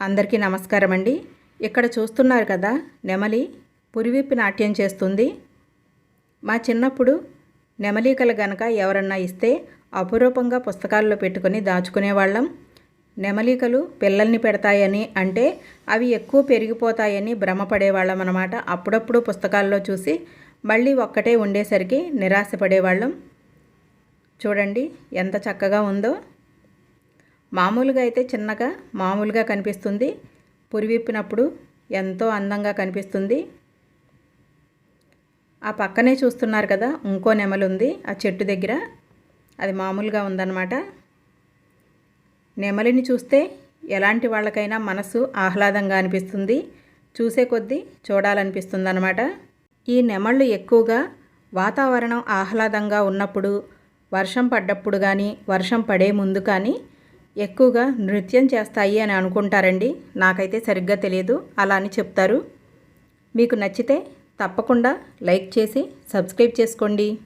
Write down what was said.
అందరికీ నమస్కారం అండి ఇక్కడ చూస్తున్నారు కదా నెమలి పురివిప్పి నాట్యం చేస్తుంది. మా చిన్నప్పుడు నెమలికలు గనక ఎవరన్నా ఇస్తే అపురూపంగా పుస్తకాల్లో పెట్టుకొని దాచుకునేవాళ్ళం. నెమలికలు పిల్లల్ని పెడతాయని అంటే అవి ఎక్కువ పెరిగిపోతాయని భ్రమపడేవాళ్ళం అనమాట అప్పుడప్పుడు పుస్తకాల్లో చూసి మళ్ళీ ఒక్కటే ఉండేసరికి నిరాశపడేవాళ్ళం. చూడండి ఎంత చక్కగా ఉందో. మామూలుగా అయితే చిన్నగా మామూలుగా కనిపిస్తుంది. పురివిప్పినప్పుడు ఎంతో అందంగా కనిపిస్తుంది. ఆ పక్కనే చూస్తున్నారు కదా ఇంకో నెమలుంది ఉంది ఆ చెట్టు దగ్గర. అది మామూలుగా ఉందన్నమాట. నెమలిని చూస్తే ఎలాంటి వాళ్ళకైనా మనసు ఆహ్లాదంగా అనిపిస్తుంది. చూసే కొద్దీ చూడాలనిపిస్తుంది అనమాట ఈ నెమళ్ళు ఎక్కువగా వాతావరణం ఆహ్లాదంగా ఉన్నప్పుడు వర్షం పడ్డప్పుడు కానీ వర్షం పడే ముందు కానీ ఎక్కువగా నృత్యం చేస్తాయి అని అనుకుంటారండి. నాకైతే సరిగ్గా తెలియదు. అలా అని చెప్తారు. మీకు నచ్చితే తప్పకుండా లైక్ చేసి సబ్స్క్రైబ్ చేసుకోండి.